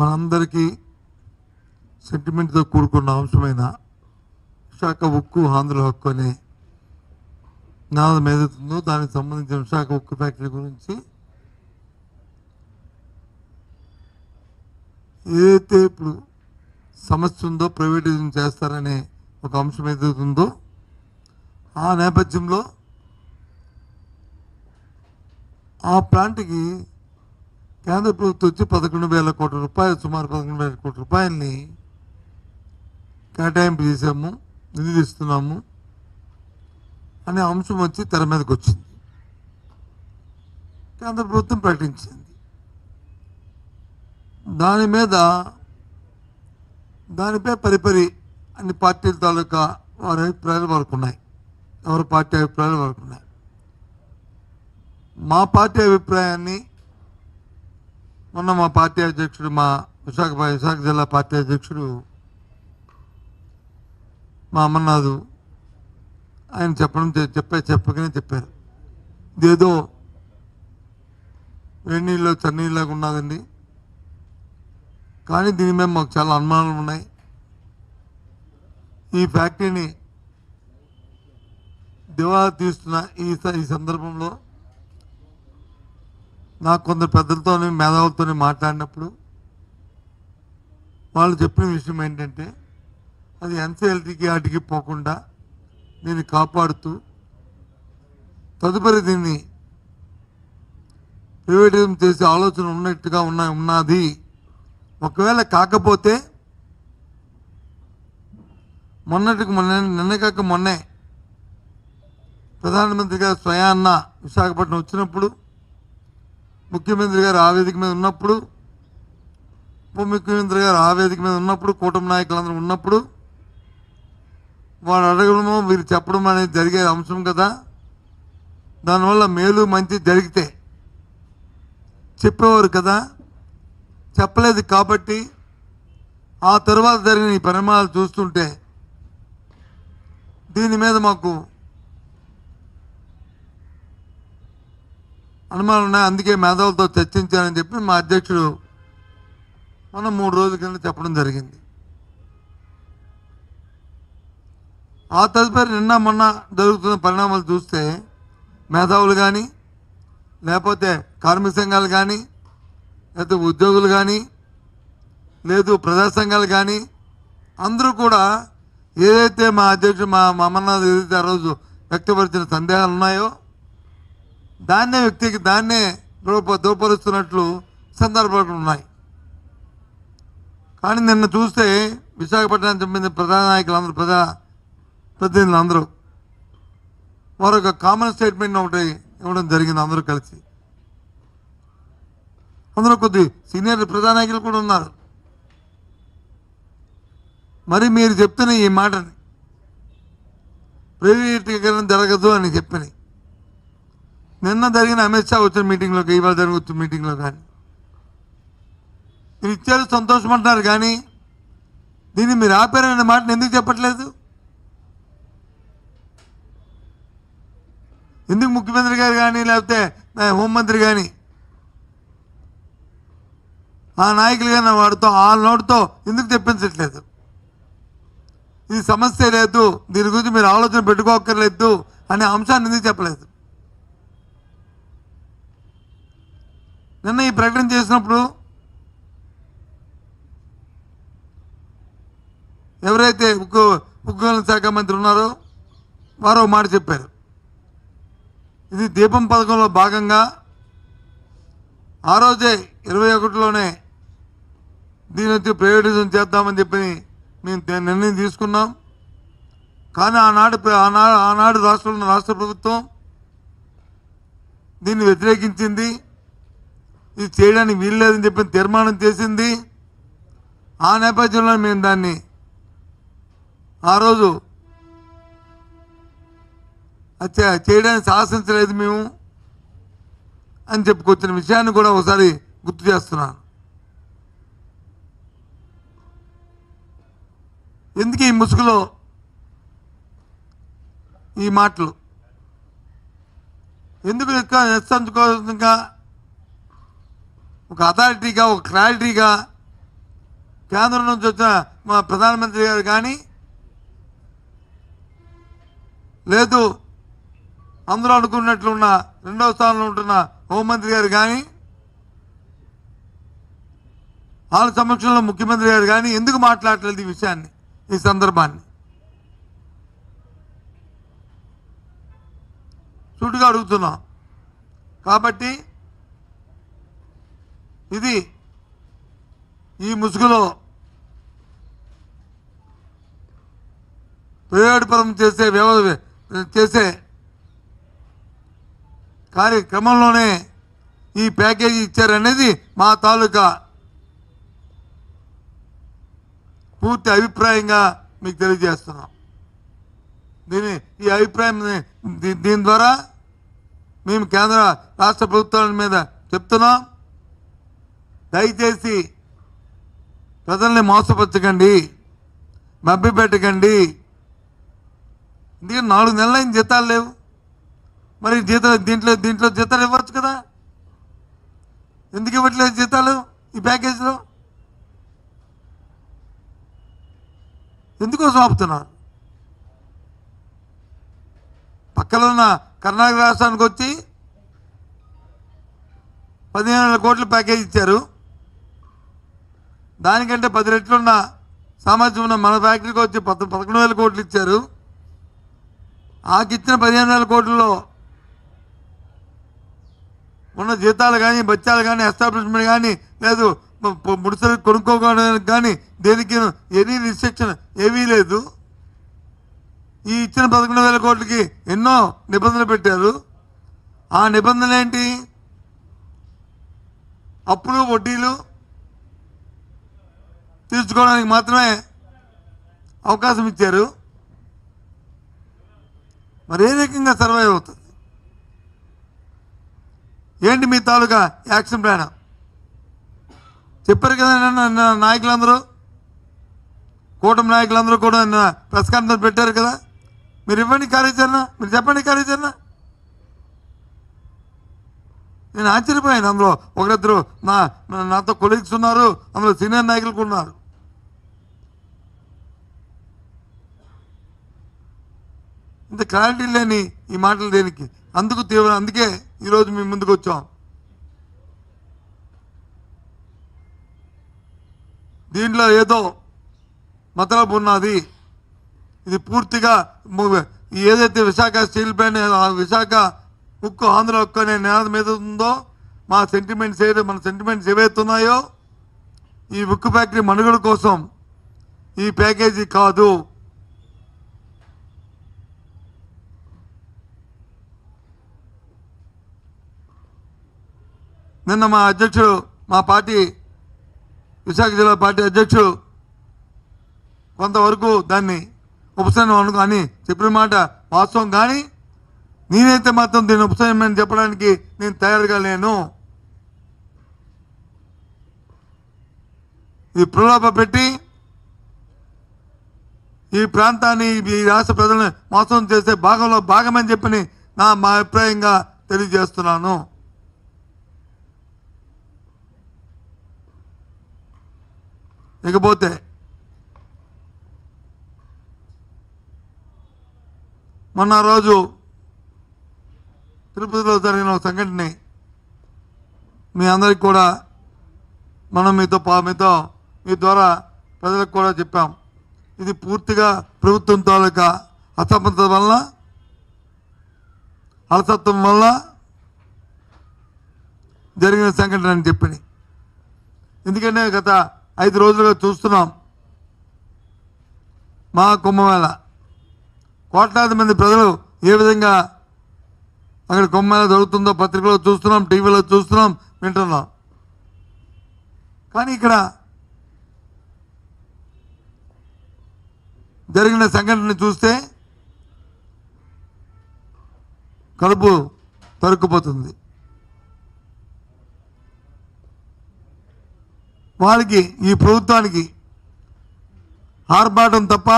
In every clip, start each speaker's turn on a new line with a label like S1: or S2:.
S1: మనందరికీ సెంటిమెంట్తో కూడుకున్న అంశమైన విశాఖ ఉక్కు ఆంధ్ర హక్కు అనే నినాదం ఏదైతుందో దానికి సంబంధించిన విశాఖ ఉక్కు ఫ్యాక్టరీ గురించి ఏదైతే ఇప్పుడు సమస్య ఉందో ప్రైవేటైజేషన్ చేస్తారనే ఒక అంశం ఏదైతుందో ఆ నేపథ్యంలో ఆ ప్లాంట్కి కేంద్ర ప్రభుత్వం వచ్చి పదకొండు వేల కోట్ల రూపాయలు సుమారు పదకొండు వేల కోట్ల రూపాయలని కేటాయింపు చేసాము నిధులు ఇస్తున్నాము అనే అంశం వచ్చి తెర మీదకి వచ్చింది. కేంద్ర ప్రభుత్వం ప్రకటించింది. దాని మీద దానిపై పరిపరి అన్ని పార్టీల తాలూకా వారి అభిప్రాయాలు వరకు ఉన్నాయి. ఎవరి పార్టీ అభిప్రాయాలు వరకు ఉన్నాయి. మా పార్టీ అభిప్రాయాన్ని మొన్న మా పార్టీ అధ్యక్షుడు మా విశాఖ విశాఖ జిల్లా పార్టీ అధ్యక్షుడు మా అమర్నాథ్ ఆయన చెప్పడం చెప్పే చెప్పకనే చెప్పారు. ఇదేదో వేడి నీళ్ళు చన్నీళ్ళగా ఉన్నదండి. కానీ దీని మీద మాకు చాలా అనుమానాలు ఉన్నాయి. ఈ ఫ్యాక్టరీని దివాలా తీస్తున్న ఈ ఈ సందర్భంలో నాకు కొందరు పెద్దలతో మేధావులతో మాట్లాడినప్పుడు వాళ్ళు చెప్పిన విషయం ఏంటంటే అది ఎన్సీఎల్టీకి వాటికి పోకుండా దీన్ని కాపాడుతూ తదుపరి దీన్ని ప్రైవేటిజం చేసే ఆలోచన ఉన్నట్టుగా ఉన్న ఉన్నది. ఒకవేళ కాకపోతే మొన్నటికి మొన్న నిన్న కాక మొన్నే ప్రధానమంత్రి గారు స్వయాన్న విశాఖపట్నం వచ్చినప్పుడు ముఖ్యమంత్రి గారు ఆవేదిక మీద ఉన్నప్పుడు ఉప ముఖ్యమంత్రి గారు ఆవేదిక మీద ఉన్నప్పుడు కూటమి నాయకులందరూ ఉన్నప్పుడు వాడు అడగడము వీరు చెప్పడం అనేది జరిగే అంశం కదా. దానివల్ల మేలు మంచి జరిగితే చెప్పేవారు కదా. చెప్పలేదు కాబట్టి ఆ తర్వాత జరిగిన ఈ పరిణామాలు చూస్తుంటే దీని మీద మాకు అనుమానం ఉన్నాయి అందుకే మేధావులతో చర్చించానని చెప్పి మా అధ్యక్షుడు మనం మూడు రోజుల కింద చెప్పడం జరిగింది. ఆ తదుపరి నిన్న మొన్న జరుగుతున్న పరిణామాలు చూస్తే మేధావులు కానీ లేకపోతే కార్మిక సంఘాలు కానీ లేకపోతే ఉద్యోగులు కానీ లేదు ప్రజా సంఘాలు కానీ అందరూ కూడా ఏదైతే మా అధ్యక్షుడు మా మా అమర్నాథ్ ఏదైతే ఆ రోజు వ్యక్తపరిచిన సందేహాలు ఉన్నాయో దాన్నే వ్యక్తికి దాన్నే దూప దూపరుస్తున్నట్లు సందర్భాలు ఉన్నాయి. కానీ నిన్న చూస్తే విశాఖపట్నానికి సంబంధించిన ప్రధాన నాయకులు అందరూ ప్రజా ప్రతినిధులు అందరూ. వారు ఒక కామన్ స్టేట్మెంట్ ఒకటి ఇవ్వడం జరిగింది అందరూ కలిసి. అందులో కొద్ది సీనియర్ ప్రధాన నాయకులు కూడా ఉన్నారు. మరి మీరు చెప్తున్న ఈ మాటని ప్రైవేటీకరణ జరగదు అని చెప్పినాయి. నిన్న జరిగిన అమిత్ షా వచ్చిన మీటింగ్లో ఇవాళ జరుగుతున్న మీటింగ్లో కానీ. మీరు ఇచ్చారు సంతోషమంటున్నారు కానీ దీన్ని మీరు ఆపారనే మాటను ఎందుకు చెప్పట్లేదు? ఎందుకు ముఖ్యమంత్రి గారు కానీ లేకపోతే హోంమంత్రి కానీ ఆ నాయకులు కానీ వాడితో ఆ నోటితో ఎందుకు తెప్పించట్లేదు ఇది సమస్య లేదు దీని గురించి మీరు ఆలోచన పెట్టుకోక్కర్లేదు అనే అంశాన్ని ఎందుకు చెప్పలేదు? నిన్న ఈ ప్రకటన చేసినప్పుడు ఎవరైతే ఉక్కు ఉద్యోగ శాఖ మంత్రి ఉన్నారో వారు ఒక మాట చెప్పారు. ఇది దీపం పథకంలో భాగంగా ఆ రోజే ఇరవై ఒకటిలోనే దీని వచ్చి ప్రైవేటిజం చేద్దామని చెప్పి మేము నిర్ణయం తీసుకున్నాం. కానీ ఆనాడు ఆనాడు ఆనాడు రాష్ట్రంలో రాష్ట్ర ప్రభుత్వం దీన్ని వ్యతిరేకించింది. ఇది చేయడానికి వీల్లేదని చెప్పి తీర్మానం చేసింది. ఆ నేపథ్యంలో మేము దాన్ని ఆ రోజు అచ్చా చేయడానికి సాహసించలేదు మేము అని చెప్పుకొచ్చిన విషయాన్ని కూడా ఒకసారి గుర్తు చేస్తున్నాను. ఎందుకు ఈ ముసుగులో ఈ మాటలు? ఎందుకు ఎక్కువ నిస్సంకోచంగా ఒక అథారిటీగా ఒక క్లారిటీగా కేంద్రం నుంచి వచ్చిన మా ప్రధానమంత్రి గారు కానీ లేదు అందరూ అనుకున్నట్లున్న రెండవ స్థానంలో ఉంటున్న హోంమంత్రి గారు కానీ వాళ్ళ సమక్షంలో ముఖ్యమంత్రి గారు కానీ ఎందుకు మాట్లాడలేదు ఈ విషయాన్ని ఈ సందర్భాన్ని? సూటిగా అడుగుతున్నాం. కాబట్టి ఇది ఈ ముసుగులో ప్రయోగపరం చేసే వ్యవ చేసే కార్యక్రమంలోనే ఈ ప్యాకేజీ ఇచ్చారనేది మా తాలూకా పూర్తి అభిప్రాయంగా మీకు తెలియజేస్తున్నాం. దీని ఈ అభిప్రాయం దీ- దీని ద్వారా మేము కేంద్ర రాష్ట్ర ప్రభుత్వాల మీద చెప్తున్నాం. దయచేసి ప్రజల్ని మోసపరచకండి మబ్బి పెట్టకండి ఎందుకంటే నాలుగు నెలలైన జీతాలు లేవు. మరి జీతాలు దీంట్లో దీంట్లో జీతాలు ఇవ్వచ్చు కదా? ఎందుకు ఇవ్వట్లేదు జీతాలు ఈ ప్యాకేజీలో? ఎందుకోసం ఆపుతున్నారు? పక్కలో ఉన్న కర్ణాటక రాష్ట్రానికి వచ్చి పదిహేను వేల కోట్ల ప్యాకేజ్ ఇచ్చారు. దానికంటే పది రెట్లున్న సామర్థ్యం ఉన్న మన ఫ్యాక్టరీకి వచ్చి పద పదకొండు వేల కోట్లు ఇచ్చారు. ఆకిచ్చిన పదిహేను వేల కోట్లలో ఉన్న జీతాలు కానీ బచ్చాలు కానీ ఎస్టాబ్లిష్మెంట్ కానీ లేదు మ- ముడిసలు కొనుక్కోవడానికి కానీ దేనికి ఎనీ రిస్ట్రిక్షన్ ఏమీ లేదు. ఈ ఇచ్చిన పదకొండు వేల కోట్లకి ఎన్నో నిబంధనలు పెట్టారు. ఆ నిబంధనలు ఏంటి అప్పులు వడ్డీలు తీర్చుకోవడానికి మాత్రమే అవకాశం ఇచ్చారు. మరి ఏ రకంగా సర్వైవ్ అవుతుంది? ఏంటి మీ తాలూకా యాక్షన్ ప్లాన్? చెప్పారు కదా నిన్న నాయకులందరూ కూటమి నాయకులందరూ కూడా నిన్న ప్రెస్ కాన్ఫరెన్స్ పెట్టారు కదా. మీరు ఇవ్వండి కార్యాచరణ మీరు చెప్పండి కార్యాచరణ. నేను ఆశ్చర్యపోయాను. అందులో ఒకరిద్దరు నా నా- నాతో కొలీగ్స్ ఉన్నారు అందులో సీనియర్ నాయకులు కూడా ఉన్నారు. ఇంత క్లారిటీ లేని ఈ మాటలు దేనికి? అందుకు తీవ్ర అందుకే ఈరోజు మేము ముందుకు వచ్చాం. దీంట్లో ఏదో మతలబు ఉన్నది. ఇది పూర్తిగా ఏదైతే విశాఖ స్టీల్ ప్లాంట్ ఆ విశాఖ ఉక్కు ఆంధ్ర ఉక్కు అనే నినాదం మీద ఉందో మా సెంటిమెంట్స్ ఏదో మన సెంటిమెంట్స్ ఏవైతే ఉన్నాయో ఈ ఉక్కు ఫ్యాక్టరీ మనుగడ కోసం ఈ ప్యాకేజీ కాదు. నిన్న మా అధ్యక్షుడు మా పార్టీ విశాఖ జిల్లా పార్టీ అధ్యక్షుడు కొంతవరకు దాన్ని ఉపశమనం అను అని చెప్పిన మాట వాస్తవం. కానీ నేనైతే మాత్రం దీన్ని ఉపశమనం చెప్పడానికి నేను తయారుగా లేను. ఇది ప్రలోభ పెట్టి ఈ ప్రాంతాన్ని ఈ రాష్ట్ర ప్రజలను మోసం చేసే భాగంలో భాగమని చెప్పని నా మా అభిప్రాయంగా తెలియజేస్తున్నాను. ఇకపోతే మొన్న రోజు తిరుపతిలో జరిగిన ఒక మీ అందరికి కూడా మనం మీతో పా- మీతో మీ ద్వారా ప్రజలకు కూడా చెప్పాం. ఇది పూర్తిగా ప్రభుత్వం తాలూకా అసమర్థత వల్ల అలసత్వం వల్ల జరిగిన సంఘటన అని చెప్పింది ఎందుకంటే గత ఐదు రోజులుగా చూస్తున్నాం. మా కుంభమేళ. కోట్లాది మంది ప్రజలు ఏ విధంగా అక్కడ కుంభమేళ జరుగుతుందో పత్రికలో చూస్తున్నాం టీవీలో చూస్తున్నాం వింటున్నాం. కానీ ఇక్కడ జరిగిన సంఘటన చూస్తే కడుపు తరుక్కుపోతుంది. వారికి ఈ ప్రభుత్వానికి ఆర్భాటం తప్ప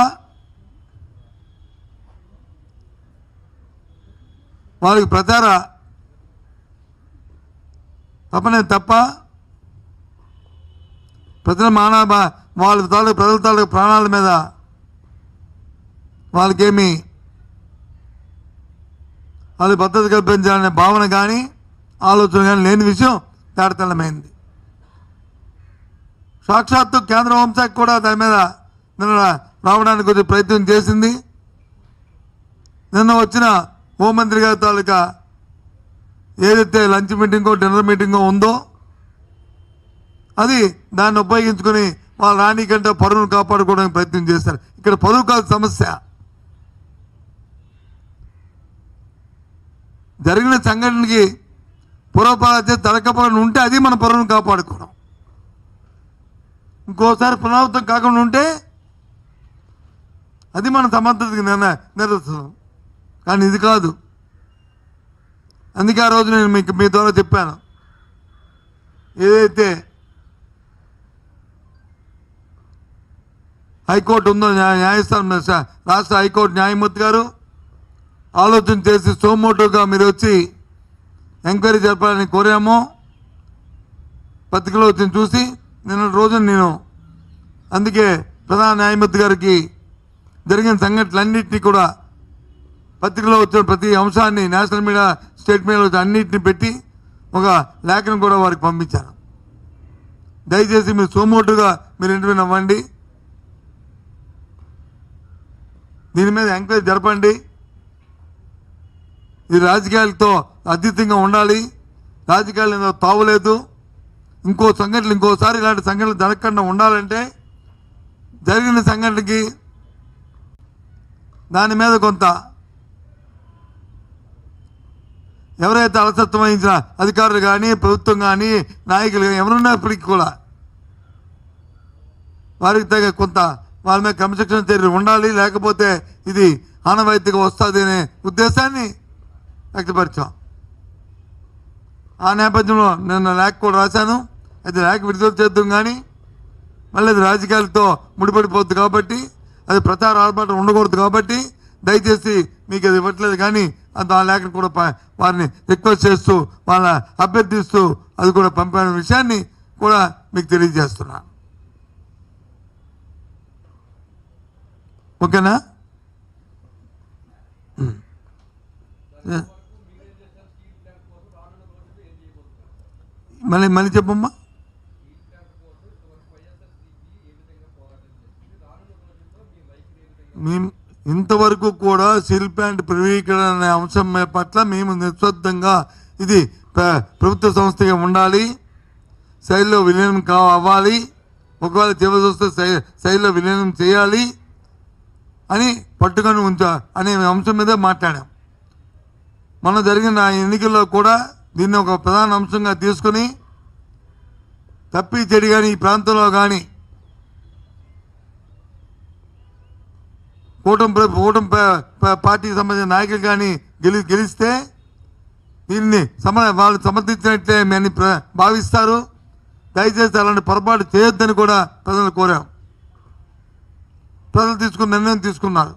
S1: వారికి ప్రచార తపనే తప్ప ప్రజల మానవ వాళ్ళ తాలూకు ప్రజల తాలూకు ప్రాణాల మీద వాళ్ళకేమి వాళ్ళ భద్రత కల్పించాలనే భావన కానీ ఆలోచన కానీ లేని విషయం తాడతలమైంది సాక్షాత్తు కేంద్ర హోంశాఖ కూడా దాని మీద నిన్న రావడానికి కొంచెం ప్రయత్నం చేసింది. నిన్న వచ్చిన హోంమంత్రి గారి తాలూకా ఏదైతే లంచ్ మీటింగో డిన్నర్ మీటింగో ఉందో అది దాన్ని ఉపయోగించుకొని వాళ్ళ రాణి కంటే పరువును కాపాడుకోవడానికి ప్రయత్నం చేస్తారు ఇక్కడ పరువు కాదు సమస్య. జరిగిన సంఘటనకి పురపాలన తడకపోవడం ఉంటే అది మన పరువును కాపాడుకోవడం. ఇంకోసారి పునరావృతం కాకుండా ఉంటే అది మన సమర్థతకి నిర్ణ నిరసనం కానీ ఇది కాదు. అందుకే ఆ రోజు నేను మీకు మీ ద్వారా చెప్పాను. ఏదైతే హైకోర్టు ఉందో న్యాయ న్యాయస్థానం రాష్ట్ర హైకోర్టు న్యాయమూర్తి గారు ఆలోచన చేసి సోమోటోగా మీరు వచ్చి ఎంక్వైరీ జరపాలని కోరాము. పత్రికలో వచ్చి చూసి నిన్న రోజు నేను అందుకే ప్రధాన న్యాయమూర్తి గారికి జరిగిన సంఘటనలన్నింటినీ కూడా పత్రికలో వచ్చిన ప్రతి అంశాన్ని నేషనల్ మీడియా స్టేట్ మీడియాలో వచ్చిన అన్నింటినీ పెట్టి ఒక లేఖను కూడా వారికి పంపించాను. దయచేసి మీరు సోమోటుగా మీరు ఇంటర్వ్యూ అవ్వండి దీని మీద ఎంక్వైరీ జరపండి. ఇది రాజకీయాలతో అతీతంగా ఉండాలి. రాజకీయాలు తావులేదు ఇంకో సంఘటనలు ఇంకోసారి ఇలాంటి సంఘటనలు జరగకుండా ఉండాలంటే జరిగిన సంఘటనకి దాని మీద కొంత ఎవరైతే అలసత్వం వహించిన అధికారులు కానీ ప్రభుత్వం కానీ నాయకులు కానీ ఎవరున్నప్పటికీ కూడా వారికి తగ్గ కొంత వాళ్ళ మీద క్రమశిక్షణ చర్యలు ఉండాలి. లేకపోతే ఇది ఆనవాయితీగా వస్తుంది అనే ఉద్దేశాన్ని వ్యక్తపరిచాం. ఆ నేపథ్యంలో నిన్న లేఖ కూడా రాశాను. అయితే లేఖ విడుదల చేద్దాం కానీ మళ్ళీ అది రాజకీయాలతో ముడిపడిపోద్ది కాబట్టి అది ప్రచార ఆర్భాటం ఉండకూడదు కాబట్టి దయచేసి మీకు అది ఇవ్వట్లేదు కానీ అది ఆ లేఖను కూడా వారిని రిక్వెస్ట్ చేస్తూ వాళ్ళ అభ్యర్థిస్తూ అది కూడా పంపిన విషయాన్ని కూడా మీకు తెలియజేస్తున్నాను ఓకేనా? మళ్ళీ మళ్ళీ చెప్పమ్మా. మేము ఇంతవరకు కూడా శిల్ప అండ్ ప్రవీకరణ అనే అంశం పట్ల మేము నిశ్శబ్దంగా ఇది ప్రభుత్వ సంస్థగా ఉండాలి. శైలిలో విలీనం కా అవ్వాలి. ఒకవేళ చివరి వస్తే శై- శైలిలో విలీనం చేయాలి అని పట్టుకొని ఉంచా అనే అంశం మీద మాట్లాడాం. మన జరిగిన ఎన్నికల్లో కూడా దీన్ని ఒక ప్రధాన అంశంగా తీసుకొని తప్పి చెడి కానీ ఈ ప్రాంతంలో కానీ కూటమి కూటమి పార్టీకి సంబంధించిన నాయకులు కానీ గెలి గెలిస్తే దీన్ని సమ వాళ్ళు సమర్థించినట్లే మేము ప్ర- భావిస్తారు. దయచేసి అలాంటి పొరపాటు చేయొద్దని కూడా ప్రజలు కోరాం ప్రజలు తీసుకున్న నిర్ణయం తీసుకున్నారు.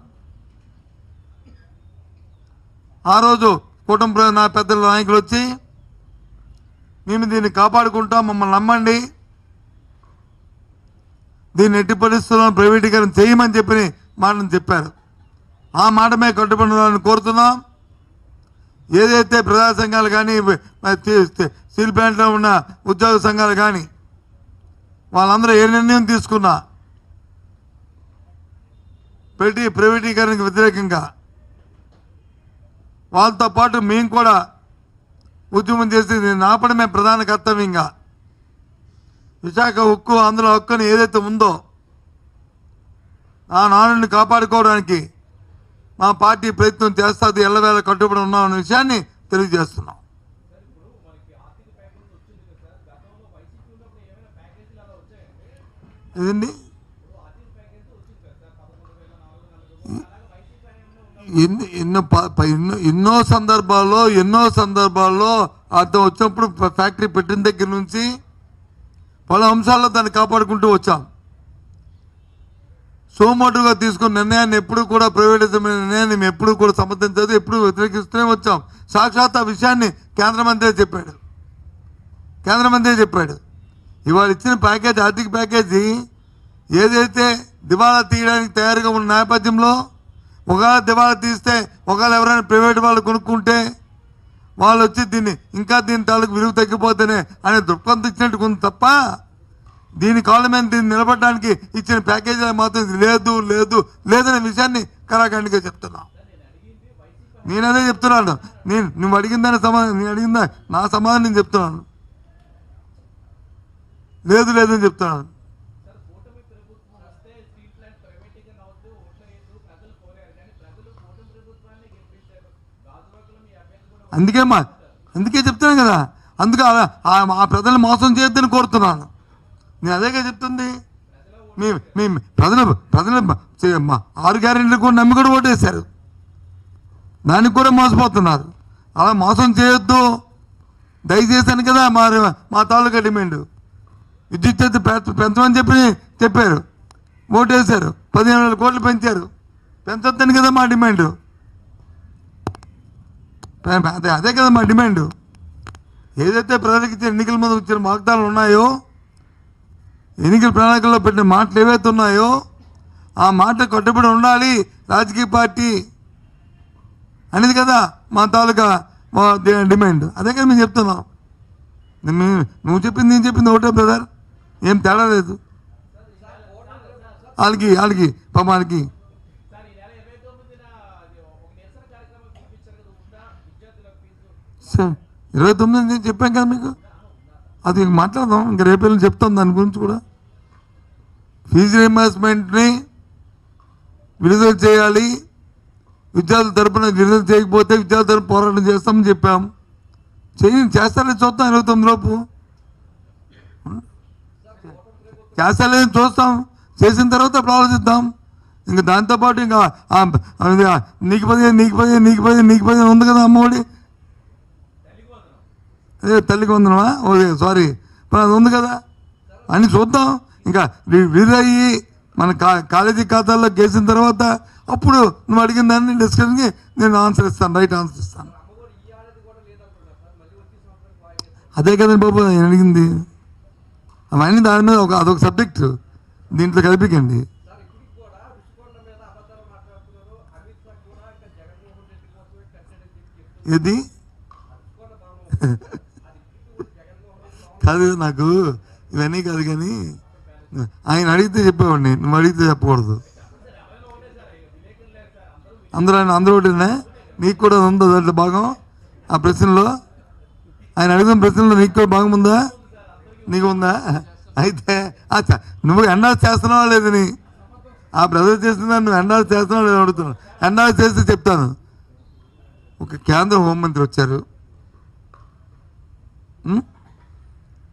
S1: ఆ రోజు కూటమి నా పెద్దల నాయకులు వచ్చి మేము దీన్ని కాపాడుకుంటాం మమ్మల్ని నమ్మండి. దీన్ని ఎట్టి పరిస్థితుల్లో ప్రైవేటీకరణ చేయమని చెప్పి మాటను చెప్పారు. ఆ మాట మీద కట్టుబడాలని కోరుతున్నాం. ఏదైతే ప్రజా సంఘాలు కానీ స్టీల్ ప్లాంట్లో ఉన్న ఉద్యోగ సంఘాలు కానీ వాళ్ళందరూ ఏ నిర్ణయం తీసుకున్నా పెట్టి ప్రైవేటీకరణకు వ్యతిరేకంగా వాళ్ళతో పాటు మేము కూడా ఉద్యమం చేసి దీన్ని ఆపడమే ప్రధాన కర్తవ్యంగా. విశాఖ హక్కు అందులో హక్కుని ఏదైతే ఉందో ఆ నాన్నని కాపాడుకోవడానికి మా పార్టీ ప్రయత్నం చేస్తుంది ఎల్లవేళ కట్టుబడి ఉన్నాం అనే విషయాన్ని తెలియజేస్తున్నాం. ఇదండి ఎన్ని ఎన్నో ఎన్నో ఎన్నో సందర్భాల్లో ఎన్నో సందర్భాల్లో అర్థం వచ్చినప్పుడు ఫ్యాక్టరీ పెట్టిన దగ్గర నుంచి పలు అంశాల్లో దాన్ని కాపాడుకుంటూ వచ్చాం. సోమోటుగా తీసుకున్న నిర్ణయాన్ని ఎప్పుడు కూడా ప్రైవేటిజమైన నిర్ణయాన్ని మేము ఎప్పుడు కూడా సమర్థించదు ఎప్పుడు వ్యతిరేకిస్తూనే వచ్చాం. సాక్షాత్ ఆ విషయాన్ని కేంద్ర మంత్రి చెప్పాడు. కేంద్ర మంత్రి చెప్పాడు. ఇవాళ ఇచ్చిన ప్యాకేజ్ ఆర్థిక ప్యాకేజీ ఏదైతే దివాళా తీయడానికి తయారుగా ఉన్న నేపథ్యంలో ఒకవేళ దివాళా తీస్తే ఒకవేళ ఎవరైనా ప్రైవేట్ వాళ్ళు కొనుక్కుంటే వాళ్ళు వచ్చి దీన్ని ఇంకా దీని తాలూకు విలువ తగ్గిపోతేనే అనే దృక్పథం ఇచ్చినట్టుకుంది తప్ప దీని కాళ్ళ మీద దీన్ని నిలబడడానికి ఇచ్చిన ప్యాకేజీ మాత్రం లేదు లేదు లేదనే విషయాన్ని కరాఖండిగా చెప్తున్నా. నేను అదే చెప్తున్నాను. నేను నువ్వు అడిగిందని సమాధానం నేను అడిగిందా? నా సమాధానం నేను చెప్తున్నాను. లేదు లేదని చెప్తున్నాను. అందుకే మా అందుకే చెప్తున్నాను కదా. అందుకే ఆ ప్రజలు మోసం చేయొద్దని కోరుతున్నాను. నేను అదేగా చెప్తుంది. మీ మీ ప్రజలు ప్రజలు మా ఆరు గ్యారెంటీలు కూడా నమ్మి కూడా ఓటేశారు. దానికి కూడా మోసపోతున్నారు. అలా మోసం చేయొద్దు. దయచేసాను కదా మా మా తాలూకా డిమాండ్. విద్యుత్ చేతి పెంచమని చెప్పి చెప్పారు. ఓటేశారు. పదిహేను వేల కోట్లు పెంచారు. పెంచొద్దని కదా మా డిమాండ్. అదే అదే కదా మా డిమాండ్. ఏదైతే ప్రజలకు ఇచ్చిన ఎన్నికల మీద వచ్చిన వాగ్దానాలు ఉన్నాయో ఎన్నికల ప్రణాళికల్లో పెట్టిన మాటలు ఏవైతే ఉన్నాయో ఆ మాట కట్టుబడి ఉండాలి రాజకీయ పార్టీ అనేది కదా మా తాలూకా మా డిమాండ్. అదే కదా మేము చెప్తున్నాం. నువ్వు చెప్పింది నేను చెప్పింది ఒకటే బ్రదర్. ఏం తేడా లేదు. వాళ్ళకి వాళ్ళకి పాప ఇరవై తొమ్మిది నేను చెప్పాను కదా మీకు? అది మాట్లాడదాం. ఇంక రేపేళ్ళు చెప్తాం దాని గురించి కూడా. ఫీజు రియంబర్స్మెంట్ని విడుదల చేయాలి. విద్యార్థుల తరపున విడుదల చేయకపోతే విద్యార్థుల తరపు పోరాటం చేస్తామని చెప్పాం. చేయండి చేస్తారని చూస్తాం ఇరవై తొమ్మిది లోపు. చేస్తారని చూస్తాం. చేసిన తర్వాత అప్పుడు ఆలోచిద్దాం. ఇంకా దాంతోపాటు ఇంకా నీకు పదిహేను నీకు పదిహేను నీకు పదిహేను నీకు పదిహేను ఉంది కదా అమ్మఒడి అదే తల్లికి వందనమా? ఓకే సారీ అది ఉంది కదా. అని చూద్దాం. ఇంకా వి- మన కా కాలేజీ ఖాతాల్లో గేసిన తర్వాత అప్పుడు నువ్వు అడిగిన దాన్ని డిస్కషన్కి నేను ఆన్సర్ ఇస్తాను రైట్ ఆన్సర్ ఇస్తాను. అదే కదండి బాబు నేను అడిగింది. అవన్నీ దాని మీద ఒక అదొక సబ్జెక్ట్ దీంట్లో కలిపికండి. ఏది? కాదు నాకు ఇవన్నీ కాదు కానీ ఆయన అడిగితే చెప్పేవాడిని నువ్వు అడిగితే చెప్పకూడదు. అందరూ ఆయన అందరూ ఒకటినే? నీకు కూడా ఉందా? దాంట్లో భాగం? ఆ ప్రశ్నలో? ఆయన అడిగిన ప్రశ్నలో నీకు కూడా భాగం ఉందా? నీకు ఉందా? అయితే అచ్చా నువ్వు ఎండాల్సి చేస్తున్నావా లేదని ఆ బ్రదర్ చేస్తున్నా నువ్వు ఎండాల్సి చేస్తున్నావు లేదు అడుగుతున్నావు ఎండాల్సి చేస్తే చెప్తాను. ఒక కేంద్ర హోంమంత్రి వచ్చారు.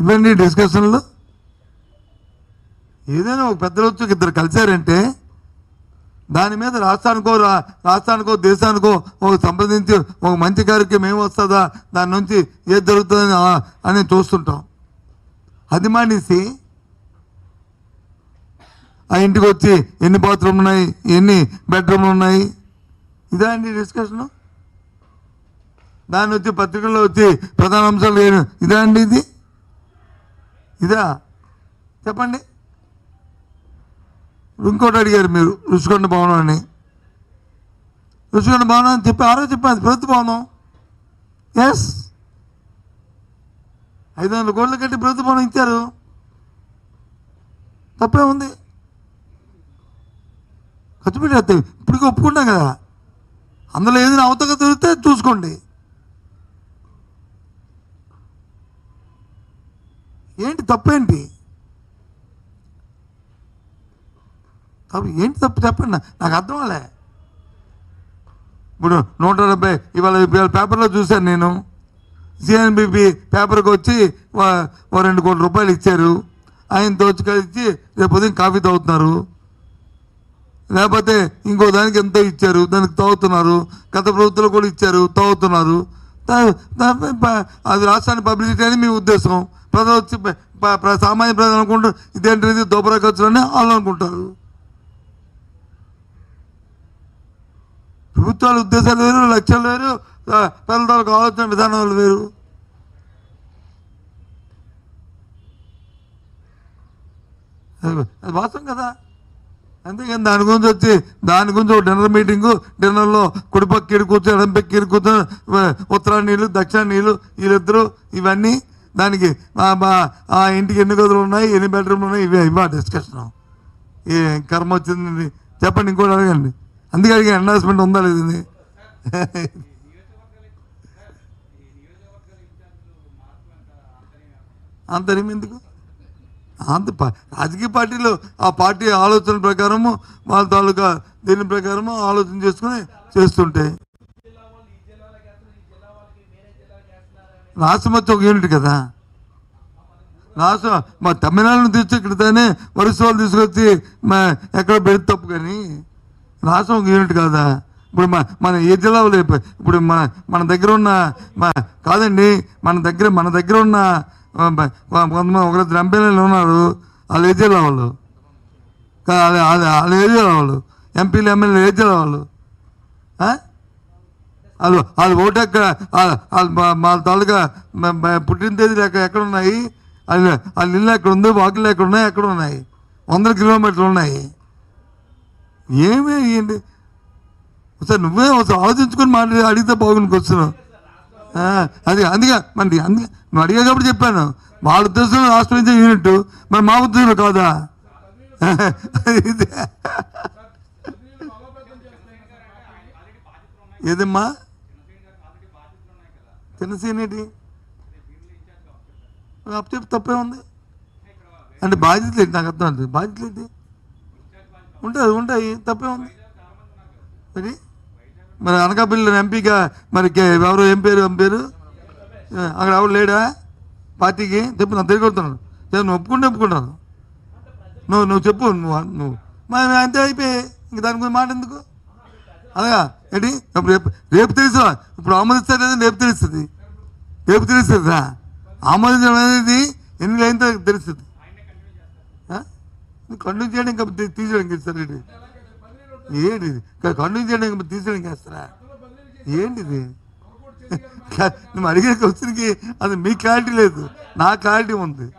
S1: ఇవన్నీ డిస్కషన్లు. ఏదైనా ఒక పెద్ద వచ్చి ఒక ఇద్దరు కలిశారంటే దాని మీద రాష్ట్రానికో రా రాష్ట్రానికో దేశానికో ఒక సంప్రదించి ఒక మంచి కార్యక్రమం ఏమి వస్తుందా దాని నుంచి ఏది జరుగుతుందని అని చూస్తుంటాం. అది మానేసి ఆ ఇంటికి వచ్చి ఎన్ని బాత్రూమ్లు ఉన్నాయి ఎన్ని బెడ్రూమ్లు ఉన్నాయి? ఇదా అండి డిస్కషను. దాన్ని వచ్చి పత్రికల్లో వచ్చి ప్రధాన అంశాలు ఏమి ఇదా అండి ఇది? ఇదా? చెప్పండి. ఇంకోటి అడిగారు మీరు రుచికొండ భవనం అని. రుచికొండ భవనం అని చెప్పి ఆరో చెప్పాను అది ప్రభుత్వ భవనం. ఎస్ ఐదు వందల కోట్లు కట్టి ప్రభుత్వ భవనం ఇచ్చారు. తప్పే ఉంది. ఖర్చు పెట్టేస్తే ఇప్పటికీ ఒప్పుకుంటాం కదా. అందులో ఏదైనా అవతక దొరికితే చూసుకోండి. ఏంటి తప్పేంటి? తప్పు ఏంటి తప్పు చెప్పండి నాకు అర్థం అవ్వలే ఇప్పుడు నూట డెబ్బై ఇవాళ ఇవాళ పేపర్లో చూశాను నేను. సిఎన్బిపి పేపర్కి వచ్చి రెండు కోట్ల రూపాయలు ఇచ్చారు. ఆయన దోచుకొచ్చి రేపు ఉదయం కాఫీ తాగుతున్నారు. లేకపోతే ఇంకో దానికి ఎంతో ఇచ్చారు దానికి తాగుతున్నారు. గత ప్రభుత్వాలు కూడా ఇచ్చారు తాగుతున్నారు. అది రాష్ట్రాన్ని పబ్లిసిటీ అని మీ ఉద్దేశం. ప్రజలు వచ్చి సామాన్య ప్రజలు అనుకుంటారు ఇదేంటిది దోపరా ఖర్చులని వాళ్ళు అనుకుంటారు. ప్రభుత్వాల ఉద్దేశాలు వేరు లక్ష్యాలు వేరు ఆ, ప్రజల తాలూకు ఆలోచన విధానాలు వేరు. అది వాస్తవం కదా. అంతేకాని దాని గురించి వచ్చి దాని గురించి ఒక డిన్నర్ మీటింగు డిన్నర్లో కుడిపక్క ఇరు కూర్చో ఎడంపక్క ఇరు కూర్చో ఉత్తరా నీళ్ళు దక్షిణ నీళ్ళు వీళ్ళిద్దరూ ఇవన్నీ దానికి ఆ- ఇంటికి ఎన్ని గదులు ఉన్నాయి ఎన్ని బెడ్రూమ్లు ఉన్నాయి ఇవే ఇవా డిస్కషన్ ఏ కర్మ వచ్చిందండి? చెప్పండి ఇంకోటి అడగండి. అందుకే అడిగే అనౌన్స్మెంట్ ఉందా లేదు ఇది? అంతరం ఎందుకు? అంత రాజకీయ పార్టీలు ఆ పార్టీ ఆలోచన ప్రకారము వాళ్ళ తాలూకా దీని ప్రకారము ఆలోచన చేసుకుని చేస్తుంటాయి రాష్ట్రం వచ్చి ఒక యూనిట్ కదా? రాష్ట్రం మా తమిళనాడును తెచ్చి ఇక్కడతోనే వరుస వాళ్ళు తీసుకొచ్చి మా ఎక్కడ పెడితే తప్పు కానీ రాష్ట్రం ఒక యూనిట్ కాదా? ఇప్పుడు మన మన ఏ జిల్లాలో వాళ్ళు ఇప్పుడు మన మన దగ్గర ఉన్న మా కాదండి మన దగ్గర మన దగ్గర ఉన్న కొంతమంది ఒక ఎంపీలు ఉన్నారు వాళ్ళు ఏ జిల్లా వాళ్ళు? వాళ్ళు వాళ్ళు ఏ జిల్లా వాళ్ళు? ఎంపీలు ఎమ్మెల్యేలు ఏ జిల్లా వాళ్ళు? ఆ? వాళ్ళు వాళ్ళు ఓటు ఎక్కడ మా- తాలూకా పుట్టిన తేదీలు ఎక్కడ ఎక్కడ ఉన్నాయి వాళ్ళు ఇల్లు ఎక్కడ ఉంది? వాకిళ్ళు ఎక్కడ ఉన్నాయి? ఎక్కడ ఉన్నాయి వందల కిలోమీటర్లు ఉన్నాయి. ఏమే ఏంటి? ఒకసారి నువ్వే ఒకసారి ఆలోచించుకొని మాట్లాడి అడిగితే బాగుంది క్వశ్చన్. అది అందుకే మరి అందుకే నువ్వు అడిగా కాబట్టి చెప్పాను. వాళ్ళ ఉద్దేశంలో రాష్ట్రం నుంచి యూనిట్. మరి మా ఉద్దేశంలో కాదా? ఇదే. ఏదమ్మా? చిన్నసేనేటి అప్పు తప్పే ఉంది. అంటే బాధ్యతలు ఏంటి? నాకు అర్థం అవుతుంది బాధ్యతలు ఏంటి? ఉంటుంది ఉంటాయి. తప్పే ఉంది. మరి? మరి అనకాపల్లి ఎంపీగా మరి ఎవరు? ఏం పేరు? ఏం పేరు? అక్కడ ఎవరు లేడా? పార్టీకి? చెప్పు నా దగ్గర కొడుతున్నాను నువ్వు ఒప్పుకుంటే ఒప్పుకుంటాను. నువ్వు నువ్వు చెప్పు నువ్వు నువ్వు. మరి అంతే అయిపోయి ఇంక దాని గురించి మాట ఎందుకు అలాగా? ఏంటి? ఇప్పుడు రేపు రేపు తెలుసు. ఇప్పుడు ఆమోదిస్తారు లేదా రేపు తెలుస్తుంది? రేపు తెలుస్తుందా? ఆమోదించడం అనేది ఎన్ని లైన్తో తెలుస్తుంది? కంటిన్యూ చేయడం ఇంకా తీ- తీసేయడానికి ఏంటి ఏంటి ఇది? చేయడం ఇంకా తీసేయడానికి చేస్తారా ఏంటిది? నువ్వు అడిగిన క్వశ్చన్కి అది మీ క్లారిటీ లేదు. నా క్లారిటీ ఉంది.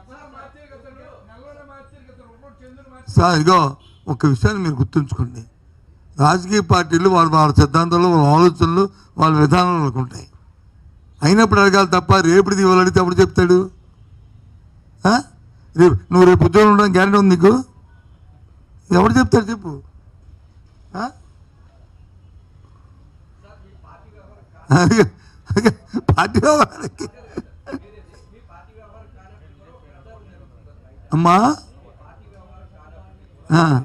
S1: సార్ ఇగో ఒక విషయాన్ని మీరు గుర్తుంచుకోండి. రాజకీయ పార్టీలు వాళ్ళ వాళ్ళ సిద్ధాంతాలు వాళ్ళ ఆలోచనలు వాళ్ళ విధానాలు ఉంటాయి అయినప్పుడు అడగాలి తప్ప రేపుది ఇవాళ అడిగితే అప్పుడు చెప్తాడు. రేపు నువ్వు రేపు ఉద్యోగం ఉండడానికి గ్యారెంటీ ఉంది నీకు? ఎవడు చెప్తాడు చెప్పు. పార్టీ వ్యవహారానికి. అమ్మా? ఆ,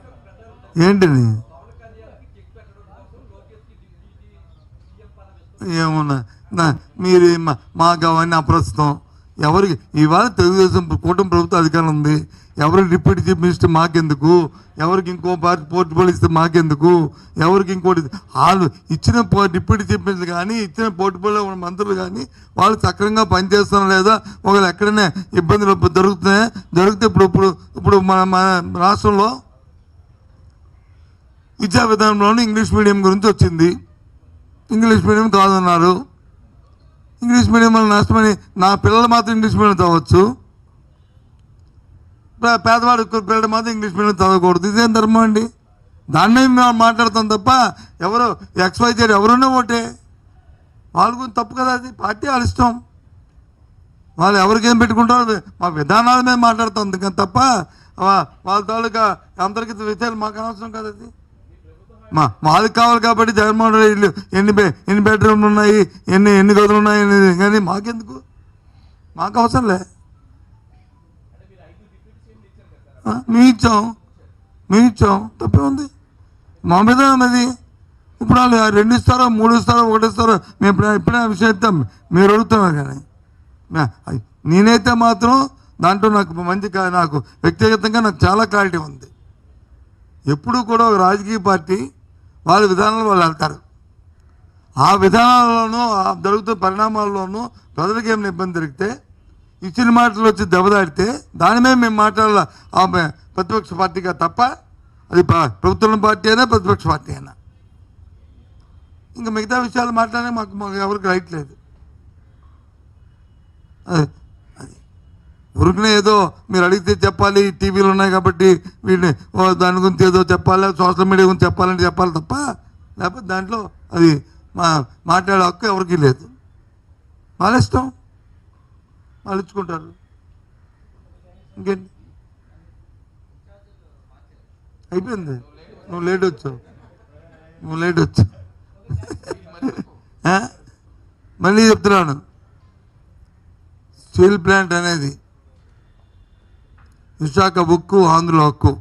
S1: ఏమన్నా? నా మీరు మా- మాకు అవన్నీ అప్రస్తుతం ఎవరికి ఇవాళ తెలుగుదేశం కూటమి ప్రభుత్వ అధికారం ఉంది. ఎవరికి డిప్యూటీ చీఫ్ మినిస్టర్ మాకెందుకు? ఎవరికి ఇంకో పార్టీ పోర్టుబోల్ ఇస్తే మాకెందుకు? ఎవరికి ఇంకోటి? వాళ్ళు ఇచ్చిన పో- డిప్యూటీ చీఫ్ మినిస్టర్ కానీ ఇచ్చిన పోర్టుబోల్లో ఉన్న మంత్రులు కానీ వాళ్ళు సక్రమంగా పనిచేస్తున్నారు లేదా? ఒకవేళ ఎక్కడైనా ఇబ్బందులు దొరుకుతున్నాయి? దొరికితే ఇప్పుడు ఇప్పుడు ఇప్పుడు మన మన రాష్ట్రంలో విద్యా విధానంలోనే ఇంగ్లీష్ మీడియం గురించి వచ్చింది. ఇంగ్లీష్ మీడియం కాదన్నారు. ఇంగ్లీష్ మీడియం వల్ల నష్టమని నా పిల్లలు మాత్రం ఇంగ్లీష్ మీడియం చదవచ్చు. పేదవాడు పిల్లలు మాత్రం ఇంగ్లీష్ మీడియం చదవకూడదు. ఇదేం ధర్మం అండి? దాన్నే మేము మాట్లాడతాం తప్ప ఎవరు ఎక్స్వై జెడ్ ఎవరున్నా ఒకటే వాళ్ళు కొంచెం తప్పు కదా అది. పార్టీ వాళ్ళ ఇష్టం. వాళ్ళు ఎవరికేం పెట్టుకుంటారు పెట్టుకుంటారో మా విధానాల మీద మాట్లాడుతుంది కానీ తప్ప వాళ్ళ తాలూకా అందరికీ విషయాలు మాకు అనవసరం కదా అది. మా మాది కావాలి కాబట్టి జగన్మోహన్ రెడ్డి ఇల్లు ఎన్ని బె ఎన్ని బెడ్రూమ్లు ఉన్నాయి ఎన్ని ఎన్ని గదులు ఉన్నాయి కానీ మాకెందుకు? మాకు అవసరంలే మేము ఇచ్చాం. మేము ఇచ్చాం. తప్పే ఉంది. మా మీద అది ఇప్పుడు వాళ్ళు రెండు ఇస్తారో మూడు ఇస్తారో ఒకటి ఇస్తారో మేము ఇప్పుడు ఇప్పుడే విషయం ఇస్తాం మీరు అడుగుతున్నారు కానీ. నేనైతే మాత్రం దాంట్లో నాకు మంచి నాకు వ్యక్తిగతంగా నాకు చాలా క్లారిటీ ఉంది. ఎప్పుడు కూడా ఒక రాజకీయ పార్టీ వాళ్ళ విధానాలు వాళ్ళు వెళ్తారు. ఆ విధానాల్లోనూ ఆ జరుగుతున్న పరిణామాల్లోనూ ప్రజలకు ఏమైనా ఇబ్బంది జరిగితే ఇచ్చిన మాటలు వచ్చి దెబ్బదాడితే దాని మీద మేము మాట్లాడాల? ఆమె ప్రతిపక్ష పార్టీగా తప్ప అది ప్రభుత్వం పార్టీ అయినా ప్రతిపక్ష పార్టీ అయినా. ఇంకా మిగతా విషయాలు మాట్లాడే మాకు మాకు ఎవరికి రైట్ లేదు. ఉరుకునే ఏదో మీరు అడిగితే చెప్పాలి టీవీలు ఉన్నాయి కాబట్టి వీటిని దాని గురించి ఏదో చెప్పాలి సోషల్ మీడియా గురించి చెప్పాలంటే చెప్పాలి తప్ప లేకపోతే దాంట్లో అది మా మాట్లాడే హక్కు ఎవరికీ లేదు. వాళ్ళ ఇష్టం. వాళ్ళు ఇచ్చుకుంటారు. ఇంకేంటి? అయిపోయింది. నువ్వు లేట్ వచ్చావు. నువ్వు లేట్ వచ్చావు. మళ్ళీ చెప్తున్నాను. స్టీల్ ప్లాంట్ అనేది విశాఖ ఉక్కు ఆంధ్రుల హక్కు.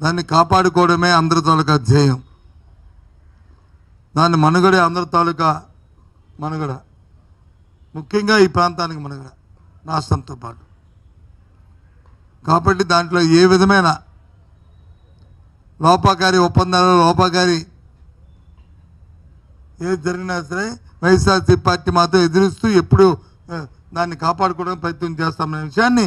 S1: దాన్ని కాపాడుకోవడమే అందరి తాలూకా ధ్యేయం. దాన్ని మనుగడే అందరి తాలూకా మనుగడ. ముఖ్యంగా ఈ ప్రాంతానికి మనుగడ రాష్ట్రంతో పాటు. కాబట్టి దాంట్లో ఏ విధమైన లోపాకారి ఒప్పందాలు లోపాకారి ఏది జరిగినా సరే వైఎస్ఆర్సీ పార్టీ మాత్రం ఎదురుస్తూ ఎప్పుడు దాన్ని కాపాడుకోవడానికి ప్రయత్నం చేస్తామనే విషయాన్ని